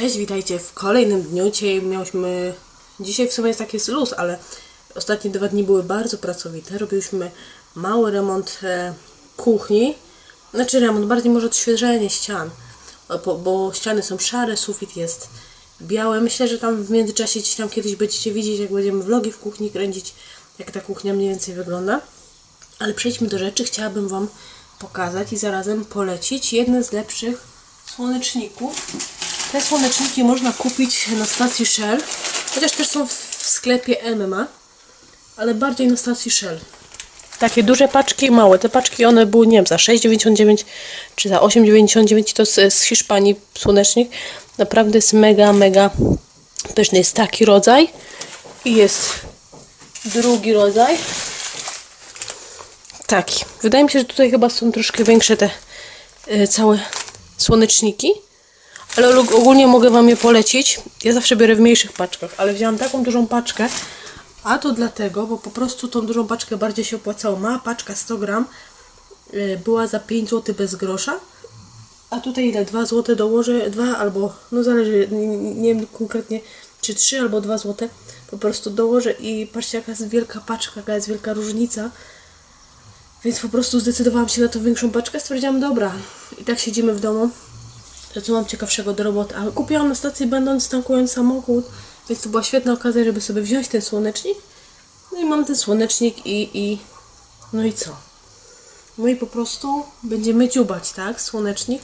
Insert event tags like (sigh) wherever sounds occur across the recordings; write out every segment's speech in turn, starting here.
Cześć, witajcie w kolejnym dniu. Dzisiaj miałyśmy. Dzisiaj w sumie jest taki luz, ale ostatnie dwa dni były bardzo pracowite. Robiłyśmy mały remont e, kuchni. Znaczy remont, bardziej może odświeżenie ścian, bo, bo ściany są szare, sufit jest biały. Myślę, że tam w międzyczasie gdzieś tam kiedyś będziecie widzieć, jak będziemy vlogi w kuchni kręcić, jak ta kuchnia mniej więcej wygląda. Ale przejdźmy do rzeczy. Chciałabym Wam pokazać i zarazem polecić jedne z lepszych słoneczników. Te słoneczniki można kupić na stacji Shell, chociaż też są w sklepie MMA, ale bardziej na stacji Shell. Takie duże paczki małe. Te paczki one były, nie wiem, za 6,99 czy za 8,99 to z, z Hiszpanii słonecznik. Naprawdę jest mega, mega pyszny. Jest taki rodzaj i jest drugi rodzaj. Taki. Wydaje mi się, że tutaj chyba są troszkę większe te y, całe słoneczniki. Ale og- ogólnie mogę Wam je polecić. Ja zawsze biorę w mniejszych paczkach, ale wziąłam taką dużą paczkę. A to dlatego, bo po prostu tą dużą paczkę bardziej się opłacało. Mała paczka 100 gram y, była za 5 zł bez grosza. A tutaj ile? 2 zł dołożę, 2 albo, no zależy, nie, nie wiem konkretnie, czy 3 albo 2 zł. Po prostu dołożę i patrzcie jaka jest wielka paczka, jaka jest wielka różnica. Więc po prostu zdecydowałam się na tą większą paczkę. Stwierdziłam, dobra. I tak siedzimy w domu. To co mam ciekawszego do roboty. A kupiłam na stacji będąc tankując samochód. Więc to była świetna okazja, żeby sobie wziąć ten słonecznik. No i mam ten słonecznik i, i no i co? No i po prostu będziemy dziubać, tak? Słonecznik.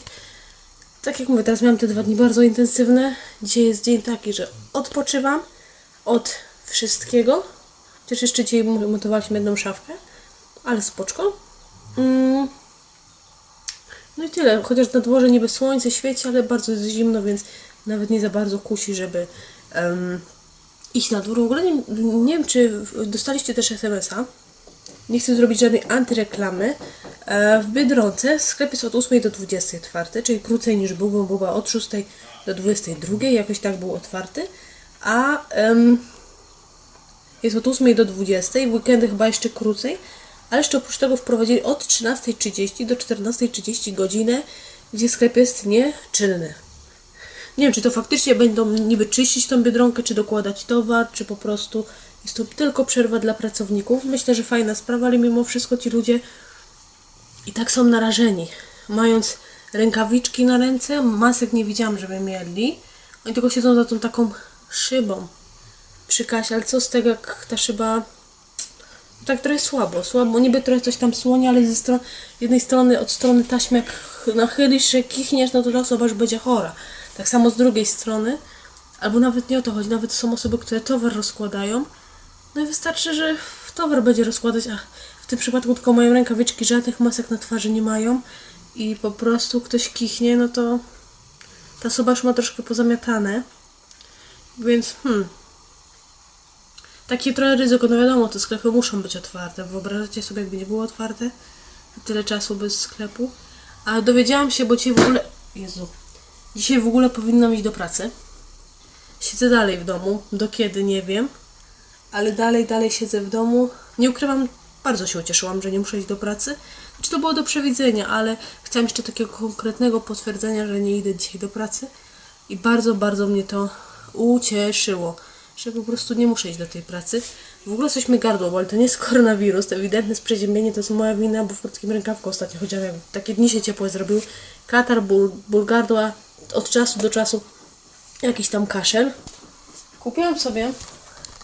Tak jak mówię, teraz miałam te dwa dni bardzo intensywne. Dzisiaj jest dzień taki, że odpoczywam od wszystkiego. Chociaż jeszcze dzisiaj montowaliśmy jedną szafkę, ale spoczko. Mm. No i tyle. Chociaż na dworze niby słońce świeci, ale bardzo jest zimno, więc nawet nie za bardzo kusi, żeby em, iść na dwór. W ogóle nie, nie wiem, czy dostaliście też SMS-a. Nie chcę zrobić żadnej antyreklamy. E, W Biedronce sklep jest od 8 do 20 otwarty, czyli krócej niż był, bo była od 6 do 22, jakoś tak był otwarty. A em, jest od 8 do 20, w weekendy chyba jeszcze krócej, ale jeszcze oprócz tego wprowadzili od 13.30 do 14.30 godzinę, gdzie sklep jest nieczynny. Nie wiem, czy to faktycznie będą niby czyścić tą biedronkę, czy dokładać towar, czy po prostu jest to tylko przerwa dla pracowników. Myślę, że fajna sprawa, ale mimo wszystko ci ludzie i tak są narażeni. Mając rękawiczki na ręce, masek nie widziałam, żeby mieli. Oni tylko siedzą za tą taką szybą przy kasie, ale co z tego, jak ta szyba tak trochę słabo, słabo, niby trochę coś tam słonie, ale ze strony, jednej strony, od strony taśmy jak nachylisz się, kichniesz, no to ta osoba już będzie chora. Tak samo z drugiej strony, albo nawet nie o to chodzi, nawet są osoby, które towar rozkładają, no i wystarczy, że towar będzie rozkładać, a w tym przypadku tylko mają rękawiczki, żadnych masek na twarzy nie mają i po prostu ktoś kichnie, no to ta osoba już ma troszkę pozamiatane, więc hmm, takie trochę ryzyko, no wiadomo, te sklepy muszą być otwarte. Wyobrażacie sobie, jakby nie było otwarte tyle czasu bez sklepu. A dowiedziałam się, bo dzisiaj w ogóle. Jezu. Dzisiaj w ogóle powinnam iść do pracy. Siedzę dalej w domu. Do kiedy nie wiem. Ale dalej, dalej siedzę w domu. Nie ukrywam, bardzo się ucieszyłam, że nie muszę iść do pracy. Czy to było do przewidzenia, ale chciałam jeszcze takiego konkretnego potwierdzenia, że nie idę dzisiaj do pracy. I bardzo, bardzo mnie to ucieszyło, że po prostu nie muszę iść do tej pracy. W ogóle coś mi gardło, bo ale to nie jest koronawirus, to ewidentne przeziębienie, to jest moja wina, bo w krótkim rękawku ostatnio chodziłam, jak takie dni się ciepłe zrobił. Katar, ból, ból gardła, od czasu do czasu jakiś tam kaszel. Kupiłam sobie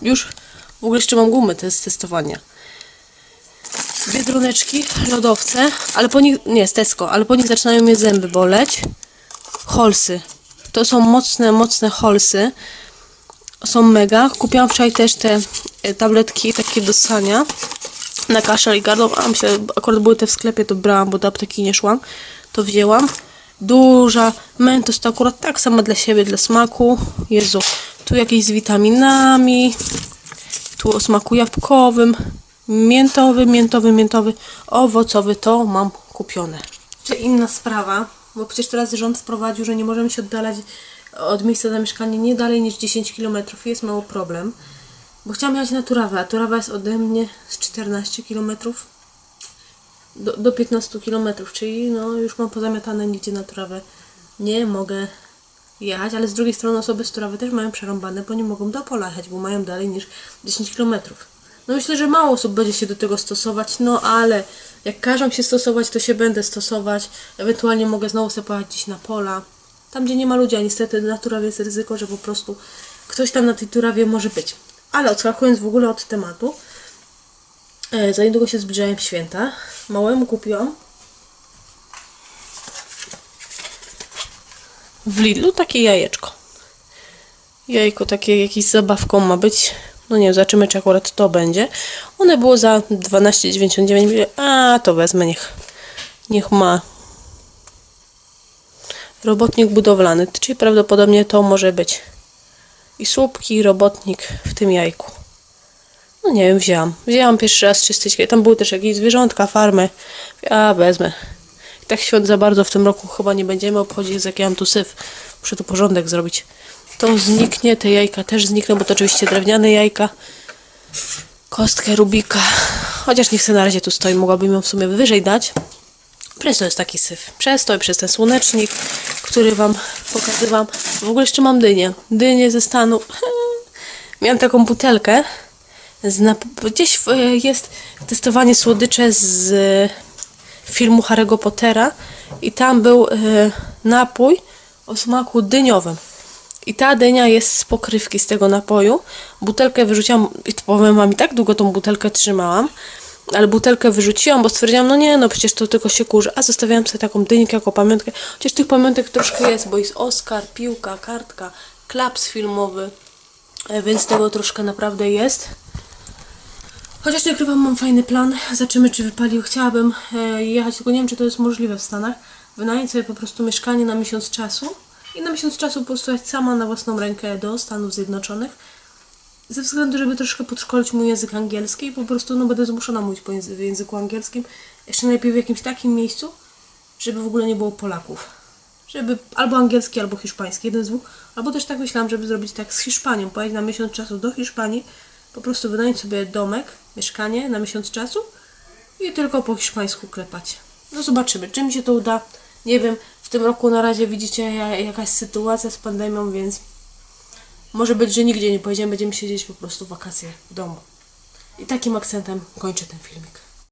już, w ogóle jeszcze mam gumy, to jest testowania. Biedroneczki, lodowce, ale po nich, nie, z Tesco, ale po nich zaczynają mnie zęby boleć. Holsy. To są mocne, mocne holsy. Są mega. Kupiłam wczoraj też te e, tabletki takie do ssania na kaszel i gardło. A myślę, akurat były te w sklepie, to brałam, bo do apteki nie szłam. To wzięłam. Duża mentos to akurat tak samo dla siebie, dla smaku. Jezu, tu jakieś z witaminami. Tu o smaku jabłkowym. Miętowy, miętowy, miętowy, owocowy to mam kupione. Czy inna sprawa, bo przecież teraz rząd wprowadził, że nie możemy się oddalać od miejsca zamieszkania nie dalej niż 10 km. Jest mały problem, bo chciałam jechać na Turawę, a Turawa jest ode mnie z 14 km do, do 15 km, czyli no już mam pozamiatane nigdzie na Turawę. Nie mogę jechać, ale z drugiej strony osoby z Turawy też mają przerąbane, bo nie mogą do pola jechać, bo mają dalej niż 10 km. No myślę, że mało osób będzie się do tego stosować, no ale jak każą się stosować, to się będę stosować. Ewentualnie mogę znowu sobie pojechać gdzieś na pola. Tam, gdzie nie ma ludzi, a niestety na Turawie jest ryzyko, że po prostu ktoś tam na tej Turawie może być. Ale odskakując w ogóle od tematu, e, za niedługo się zbliżają święta. Małemu kupiłam w Lidlu takie jajeczko. Jajko takie jakieś zabawką ma być. No nie wiem, zobaczymy czy akurat to będzie. One było za 12,99. Mówię, A, to wezmę, niech, niech ma. Robotnik budowlany, czyli prawdopodobnie to może być i słupki, i robotnik w tym jajku. No nie wiem, wzięłam. Wzięłam pierwszy raz czystyczkę. Tam były też jakieś zwierzątka, farmy. A, wezmę. I tak świąt za bardzo w tym roku chyba nie będziemy obchodzić, jak ja mam tu syf. Muszę tu porządek zrobić. To zniknie, te jajka też znikną, bo to oczywiście drewniane jajka. Kostkę Rubika. Chociaż niech sobie na razie tu stoi, mogłabym ją w sumie wyżej dać. Jest taki syf. Przez to i przez ten słonecznik, który Wam pokazywałam. W ogóle jeszcze mam dynię. Dynię ze Stanów. (laughs) Miałam taką butelkę. Gdzieś w, jest testowanie słodycze z e, filmu Harry'ego Pottera i tam był e, napój o smaku dyniowym. I ta dynia jest z pokrywki z tego napoju. Butelkę wyrzuciłam, i powiem wam, i tak długo tą butelkę trzymałam, ale butelkę wyrzuciłam, bo stwierdziłam, no nie, no przecież to tylko się kurzy, a zostawiałam sobie taką dynkę jako pamiątkę. Chociaż tych pamiątek troszkę jest, bo jest Oscar, piłka, kartka, klaps filmowy, e, więc tego troszkę naprawdę jest. Chociaż nie ukrywam, mam fajny plan. Zobaczymy, czy wypalił. Chciałabym e, jechać, tylko nie wiem, czy to jest możliwe w Stanach. Wynająć sobie po prostu mieszkanie na miesiąc czasu i na miesiąc czasu po prostu jechać sama na własną rękę do Stanów Zjednoczonych. Ze względu, żeby troszkę podszkolić mój język angielski i po prostu no, będę zmuszona mówić po języ- w języku angielskim. Jeszcze najlepiej w jakimś takim miejscu, żeby w ogóle nie było Polaków. Żeby albo angielski, albo hiszpański, jeden z dwóch. Albo też tak myślałam, żeby zrobić tak z Hiszpanią, pojechać na miesiąc czasu do Hiszpanii, po prostu wynająć sobie domek, mieszkanie na miesiąc czasu i tylko po hiszpańsku klepać. No zobaczymy, czy mi się to uda. Nie wiem, w tym roku na razie widzicie ja- jakaś sytuacja z pandemią, więc może być, że nigdzie nie pojedziemy, będziemy siedzieć po prostu w wakacje w domu. I takim akcentem kończę ten filmik.